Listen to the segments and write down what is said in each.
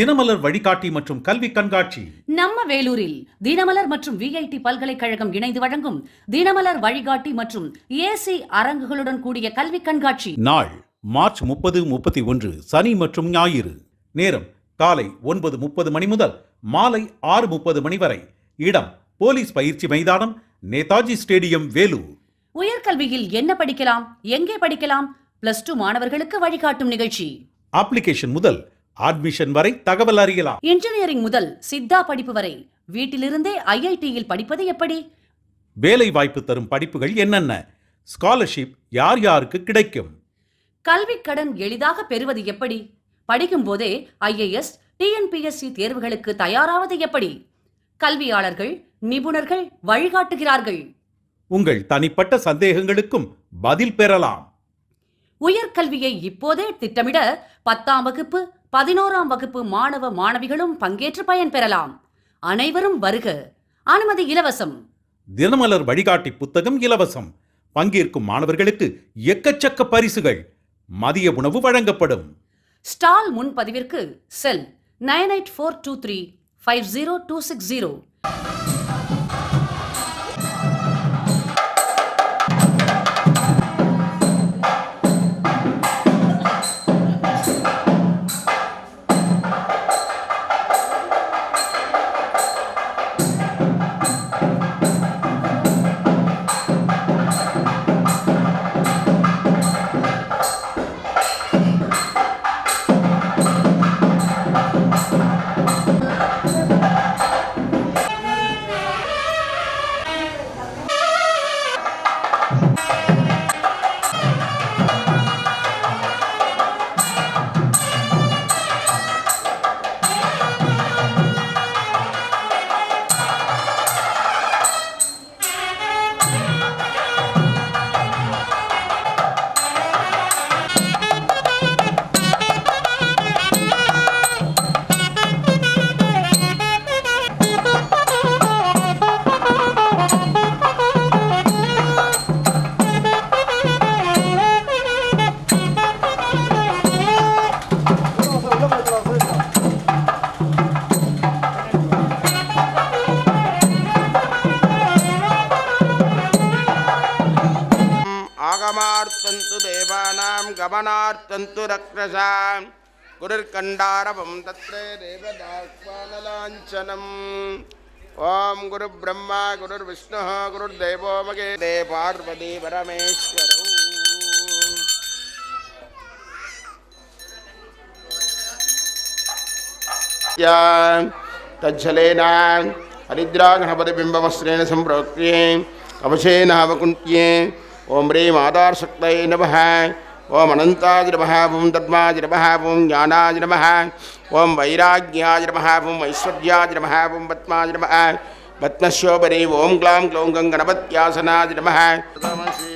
தினமலர் வழிகாட்டி மற்றும் கல்வி கண்காட்சி. நம்ம வேலூரில் தினமலர் மற்றும் விஐடி பல்கலைக்கழகம் இணைந்து வழங்கும் தினமலர் வழிகாட்டி மற்றும் ஏசி அரங்குகளுடன் கூடிய கல்வி கண்காட்சி. நாள் மார்ச் முப்பது முப்பத்தி ஒன்று சனி மற்றும் ஞாயிறு. நேரம் காலை ஒன்பது முப்பது மணி முதல் மாலை ஆறு முப்பது மணி வரை. இடம் போலீஸ் பயிற்சி மைதானம் நேதாஜி ஸ்டேடியம் வேலூர். உயர்கல்வியில் என்ன படிக்கலாம் எங்கே படிக்கலாம் பிளஸ் டூ மாணவர்களுக்கு வழிகாட்டும் நிகழ்ச்சி. அப்ளிகேஷன் முதல் அட்மிஷன் வரை தகவல் அறியலாம். இன்ஜினியரிங் முதல் சித்தா படிப்பு வரை வீட்டிலிருந்தே ஐஐடியில் படிப்பது எப்படி? வேலை வாய்ப்பு தரும் படிப்புகள் என்னென்ன? ஸ்காலர்ஷிப் யார் யாருக்கு கிடைக்கும்? கல்விக் கடன் எளிதாக பெறுவது எப்படி? படிக்கும் போதே ஐஏஎஸ் டிஎன்பிஎஸ்சி தேர்வுகளுக்கு தயாராவது எப்படி? கல்வியாளர்கள் நிபுணர்கள் வழிகாட்டுகிறார்கள். உங்கள் தனிப்பட்ட சந்தேகங்களுக்கும் பதில் பெறலாம். உயர்கல்வியை இப்போதே திட்டமிட பத்தாம் வகுப்பு பதினோராம் வகுப்பு மாணவ மாணவிகளும் பங்கேற்று பயன்பெறலாம் அனைவரும் வருக. அனுமதி இலவசம். தினமலர் வழிகாட்டி புத்தகம் இலவசம். பங்கேற்கும் மாணவர்களுக்கு எக்கச்சக்க பரிசுகள். மதிய உணவு வழங்கப்படும். Stall முன்பதிவிற்கு cell nine eight four two three five zero two six zero. गमनार्तन्तु रक्षसां गुरुर्कण्डारवं तत्र देवदाक्वानलाञ्छनम् ॐ गुरुब्रह्मा गुरुर्विष्णुः, गुरुर्देवो मगे, दे पार्वती परमेश्वरौ। तज्जलेन, हरिद्रागणपतिबिम्बवस्त्रेण सम्प्रोक्ष्ये अवशेनावकुण्ट्ये ॐ ह्रीं आधारशक्तये नमः। ఓం అనంతాజిరమః ఓం ధర్మాజిరమః ఓం జ్ఞానాజిరమః ఓం వైరాగ్యాజిరమః ఓం ఐశ్వర్యాజిరమః ఓం పద్మాజిరమః పద్మశోభరే ఓం గ్లాం గ్లౌం గంగణపత్యాసనాజిరమః నమస్తే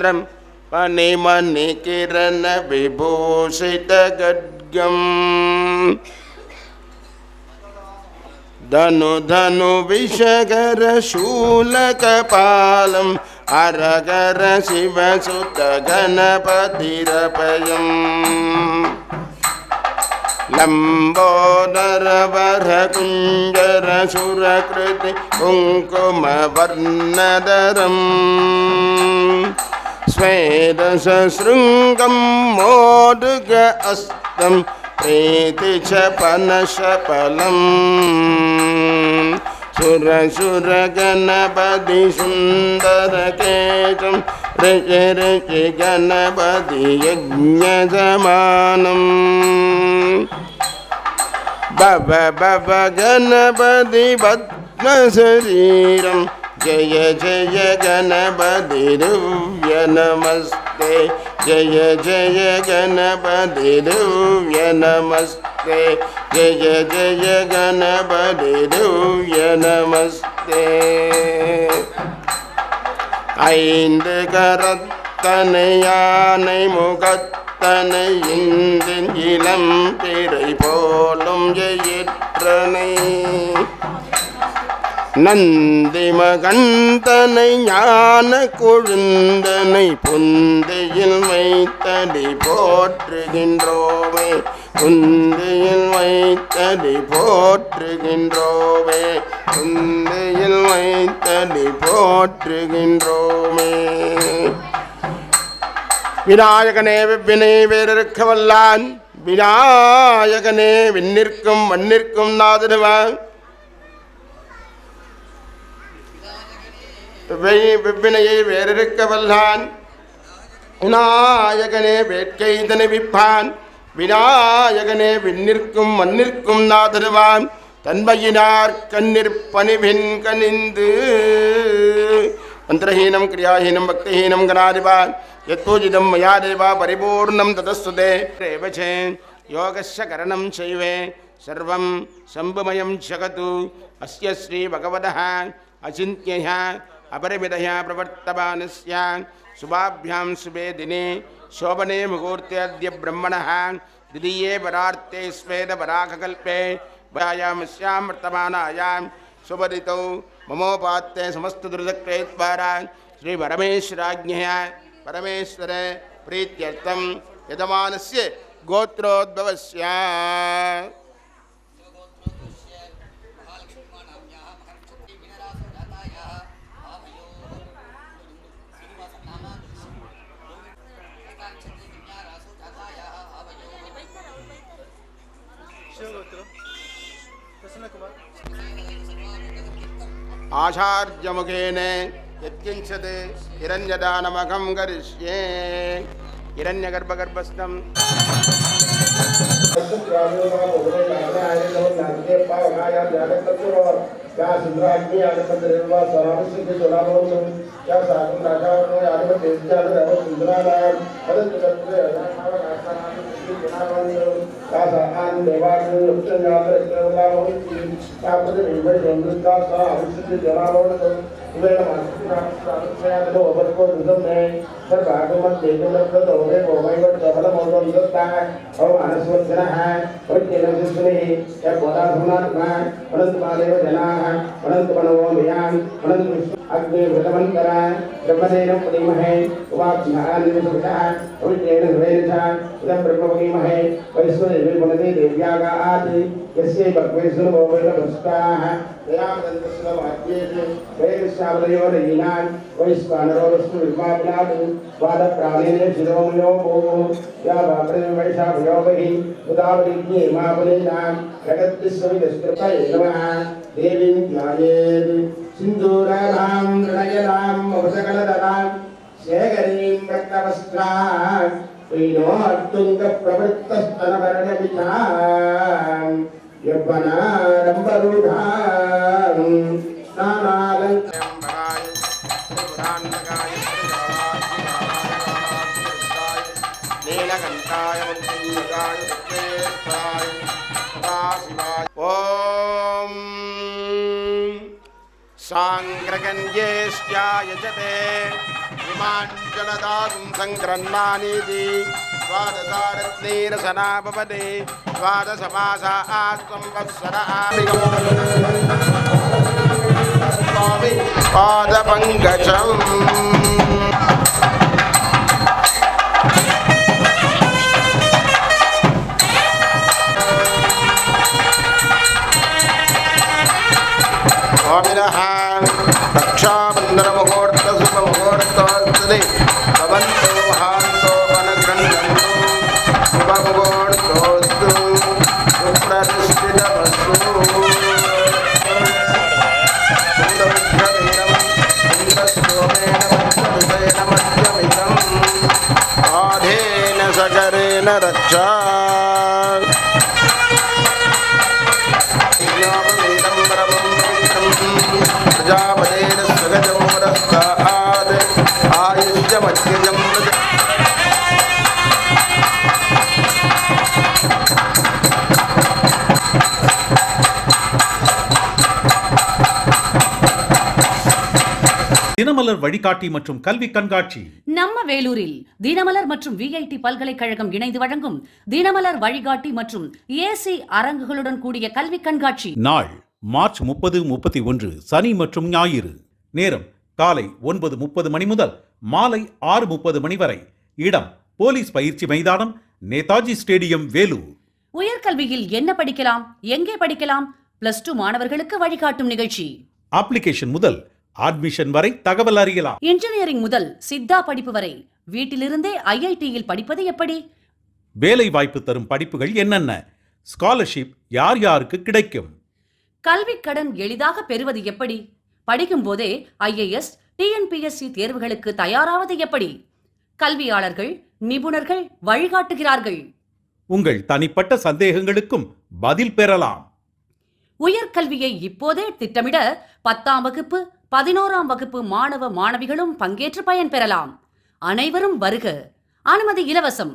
चन्द्रं पनिमनिकिरणविभूषितगड्गम् धनु धनु विषगर शूलकपालम् अरगर शिवसुत गणपतिरपयम् लम्बोदरवरकुञ्जर सुरकृति कुङ्कुमवर्णदरम् श्वेदशृङ्गं मोदुग अस्तं प्रीति शपनशपलम् सुरसुरगणपति सुन्दरकेशं गणपति यज्ञजमानम् भव भव गणपति पद्मशरीरम् जय जय गणपति दिव्य नमस्ते जय जय गणपति दिव्य नमस्ते जय जय गणपति दिव्य नमस्ते ஐந்து கரத்தனை யானை முகத்தனை இந்தின் இளம் பிறை போலும் எயிற்றனை நந்தி மகந்தனை ஞான கொழுந்தனை புந்தையில் வைத்தடி போற்றுகின்றோமே புந்தையில் வைத்தடி போற்றுகின்றோமே புந்தையில் வைத்தடி போற்றுகின்றோமே. விநாயகனே வினை வேறிருக்க வல்லான் விநாயகனே விண்ணிற்கும் மண்ணிற்கும் நாதனுவான் வெவ்வினையை வேறிருக்க வல்லான் விநாயகனே வேட்கை விப்பான் விநாயகனே விண்ணிற்கும் மண்ணிற்கும் நாதருவான். தன்மையினார் கண்ணிற் பணிவின் கனிந்து. மந்திரஹீனம் கிரியாஹீனம் பக்திஹீனம் கணாதிபான் யத்பூஜிதம் மயா தேவா பரிபூர்ணம் ததஸ்துதே. ரேவசே யோகஸ்ய கரணம் செய்வே. சர்வம் சம்புமயம் ஜகது. அஸ்ய ஸ்ரீ பகவதः अपरिविधया प्रवर्तमान सुभाभ्यां शुभे दिने, शोभने मुहूर्ते अद्य ब्रह्मणः, द्वितीये वरार्ते स्वेदपराघकल्पे वयां स्यां वर्तमानायां सुपरितौ, ममोपात्ते समस्त दुर्दक्षेद्वारा श्री परमेश्वराज्ञः, परमेश्वर प्रीत्यर्थं यजमानस्य गोत्रोद्भवस्य। आचार्यमुखेन यत्किञ्चित् हिरण्यदानमघं करिष्ये। हिरण्यगर्भगर्भस्थम्। ಸುಂದರಾಗ್ನಿಯಾಗಮಂದಿರುವ ಸರಾಮಸ್ಯ ಜಲಾಭವನು ಯಾ ಸಾಕಂ ರಾಜಾವನು ಯಾಗಮಂದಿತ್ಯಾದ ಯಾವ ಸುಂದರಾನಾಂ ಅದತ್ತು ಕರ್ತರೆ ಅನಾಮ ರಾಜಾನಾಂ ಜನಾಭವನು ಯಾ ಸಾಕಾನ್ ದೇವಾನು ಉತ್ತಂಗಾದ ಇತ್ರವಲಾಭವನು ಯಾಪದ ನಿರ್ಮಲ ರಂಗುತ್ತಾ ಸಾ ಅವಿಸುದ್ಧ ಜಲಾಭವನು ಇವೇನ ಮಾಸ್ತಿ ರಾಮ ಸಾರಸ್ಯಾದ ಒಬ್ಬರಿಗೂ ದುದಂ ಹೇ सर भागवत चैतन्य दोहरे गोमाईवट सबल मौन योगता और मानस वचन है और तेरह से सुने ही क्या बोला धुना सुना तुम्हार अनंत महादेव जना है अनंत मनोहो मियान अनंत अग्नि व्रतमन करा ब्रह्मदेन प्रेम है वहाँ चिनारा निर्मित होता है और तेन हृदय था उदम ब्रह्म प्रेम है निर्मित देवी दे देव्या का आदि यस्य बोले भवेन भस्ता है दयाम दंत और आद्ये वैश्वानरो लीलान वैश्वानरो विष्णु विभाग वादप्राणेन शिरोमयो भोः या वाप्रवैषा भयोभिः उदावलिज्ञे मापलेनां जगद्विश्वविदस्कृतये नमः देवीं ध्यायेत् सिन्दूराणां नयनाम् अवसकलदनां शेखरीं रक्तवस्त्रां ीनोत्तुङ्गप्रवृत्तस्तनवर्णविधाम् यौवनारम्भरूढाम् स्नानालङ्कारम्बराय ॐ साङ्ग्रगण्येष्ट्याय जते हिमाञ्चलदागुं सङ्क्रन्नानीति द्वादशारत्नेरसना भवते द्वादशमासा आत्संवत्सर स्वामि पादपङ्कजम् स्वामिनः தினமலர் வழிகாட்டி மற்றும் கல்வி கண்காட்சி. நம்ம வேலூரில் தினமலர் மற்றும் விஐடி பல்கலைக்கழகம் இணைந்து வழங்கும் தினமலர் வழிகாட்டி மற்றும் ஏசி அரங்குகளுடன் கூடிய கல்வி கண்காட்சி. நாள் மார்ச் முப்பது முப்பத்தி ஒன்று சனி மற்றும் ஞாயிறு. நேரம் காலை ஒன்பது முப்பது மணி முதல் மாலை ஆறு முப்பது மணி வரை. இடம் போலீஸ் பயிற்சி மைதானம் நேதாஜி ஸ்டேடியம் வேலூர். உயர்கல்வியில் என்ன படிக்கலாம் எங்கே படிக்கலாம் பிளஸ் டூ மாணவர்களுக்கு வழிகாட்டும் நிகழ்ச்சி. அப்ளிகேஷன் முதல் அட்மிஷன் வரை தகவல் அறியலாம். இன்ஜினியரிங் முதல் சித்தா படிப்பு வரை வீட்டிலிருந்தே ஐஐடியில் படிப்பது எப்படி? வேலை வாய்ப்பு தரும் படிப்புகள் என்னென்ன? ஸ்காலர்ஷிப் யார் யாருக்கு கிடைக்கும்? கல்வி கடன் எளிதாக பெறுவது எப்படி? படிக்கும் போதே ஐஏஎஸ் டிஎன்பிஎஸ்சி தேர்வுகளுக்கு தயாராவது எப்படி? கல்வியாளர்கள் நிபுணர்கள் வழிகாட்டுகிறார்கள். உங்கள் தனிப்பட்ட சந்தேகங்களுக்கும் பதில் பெறலாம். உயர்கல்வியை இப்போதே திட்டமிட பத்தாம் வகுப்பு பதினோராம் வகுப்பு மாணவ மாணவிகளும் பங்கேற்று பயன்பெறலாம் அனைவரும் வருக. அனுமதி இலவசம்.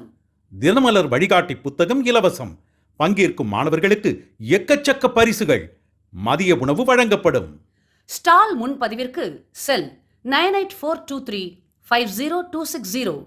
தினமலர் வழிகாட்டி புத்தகம் இலவசம். பங்கேற்கும் மாணவர்களுக்கு எக்கச்சக்க பரிசுகள். மதிய உணவு வழங்கப்படும். Stall முன்பதிவிற்கு cell nine eight four two three five zero two six zero.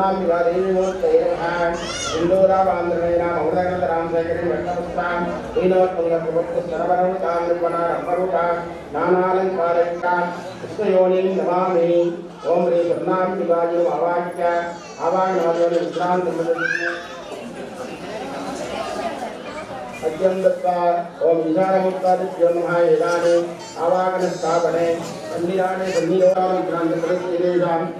ब्रह्मादिवादेवीनो तैरहान इंदोरावांध्रवेना महुदानंद रामशेखरी वेंकटपुस्तान ईनो पुंगपुरुष सरवरम कामरुपना रपरुका नानालंकारयुक्ता कृष्णयोनिं नमामि ओम रे ब्रह्मादि शिवाजी अवाच्य आवाहनादोन विश्रांत अज्ञम दत्ता ओम विशालमुत्तादित्यो नमः एदाने आवाहन स्थापने सन्निधाने सन्नियोराम विक्रांत कृष्ण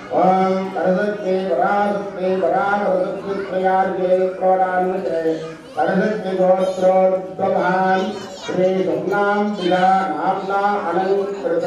ओम करदत्ते वरासत्ते वरामरदत्त्रयार्गे प्रोडान्वते करदत्ते गोत्रोद्भवान् श्री स्वप्नां विदा नाम्ना अनङ्कृत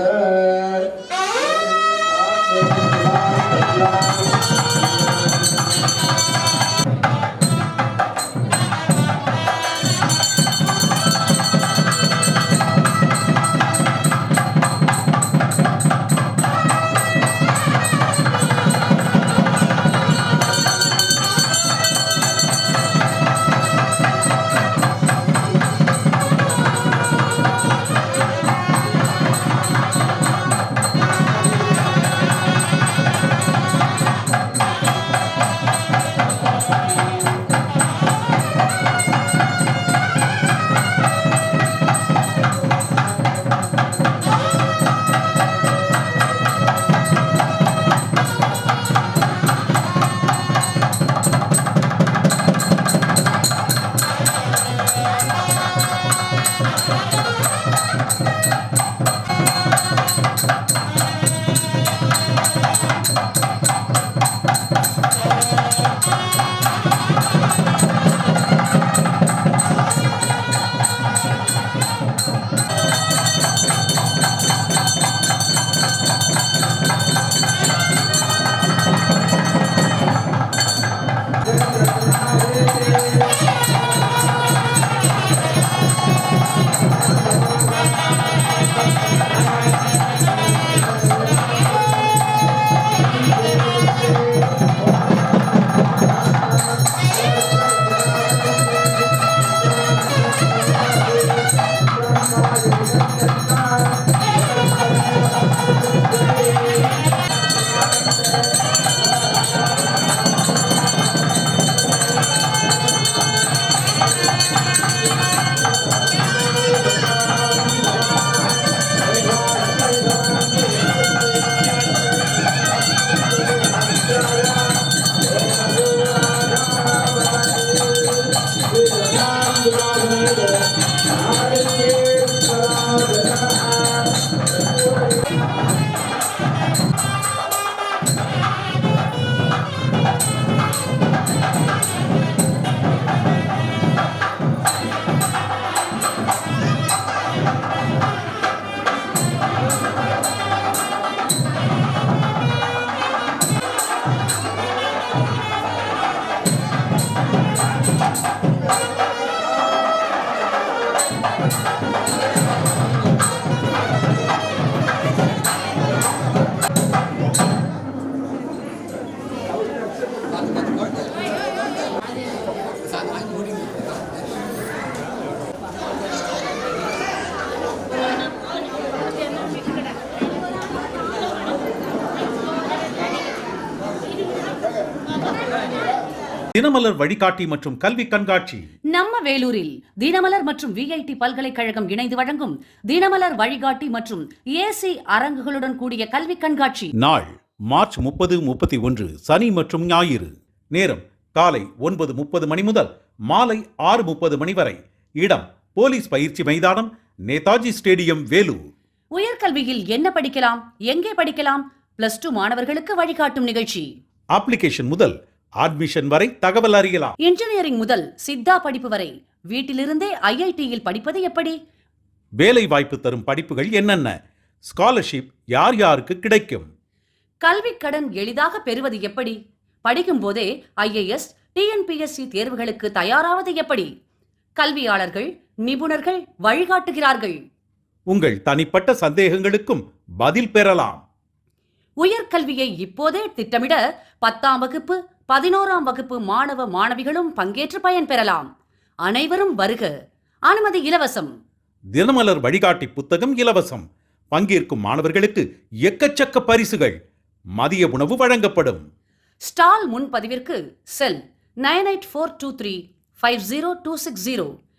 தினமலர் வழிகாட்டி மற்றும் கல்வி கண்காட்சி. நம்ம வேலூரில் தினமலர் மற்றும் விஐடி பல்கலைக்கழகம் இணைந்து வழங்கும் தினமலர் வழிகாட்டி மற்றும் ஏசி அரங்குகளுடன் கூடிய கல்வி கண்காட்சி. நாள் மார்ச் முப்பது முப்பத்தி ஒன்று சனி மற்றும் ஞாயிறு. நேரம் காலை ஒன்பது முப்பது மணி முதல் மாலை ஆறு முப்பது மணி வரை. இடம் போலீஸ் பயிற்சி மைதானம் நேதாஜி ஸ்டேடியம் வேலூர். உயர்கல்வியில் என்ன படிக்கலாம் எங்கே படிக்கலாம்? பிளஸ் டூ மாணவர்களுக்கு வழிகாட்டும் நிகழ்ச்சி. அப்ளிகேஷன் முதல் அட்மிஷன் வரை தகவல் அறியலாம். இன்ஜினியரிங் முதல் சித்தா படிப்பு வரை வீட்டிலிருந்தே ஐஐடியில் படிப்பது எப்படி? வேலை வாய்ப்பு தரும் படிப்புகள் என்னென்ன? ஸ்காலர்ஷிப் யார் யாருக்கு கிடைக்கும்? கல்விக் கடன் எளிதாக பெறுவது எப்படி? படிக்கும் போதே ஐஏஎஸ் டிஎன்பிஎஸ்சி தேர்வுகளுக்கு தயாராவது எப்படி? கல்வியாளர்கள் நிபுணர்கள் வழிகாட்டுகிறார்கள். உங்கள் தனிப்பட்ட சந்தேகங்களுக்கும் பதில் பெறலாம். உயர்கல்வியை இப்போதே திட்டமிட பத்தாம் வகுப்பு பதினோராம் வகுப்பு மாணவ மாணவிகளும் பங்கேற்று பயன்பெறலாம் அனைவரும் வருக. அனுமதி இலவசம். தினமலர் வழிகாட்டி புத்தகம் இலவசம். பங்கேற்கும் மாணவர்களுக்கு எக்கச்சக்க பரிசுகள். மதிய உணவு வழங்கப்படும். Stall முன்பதிவிற்கு cell nine eight four two three five zero two six zero.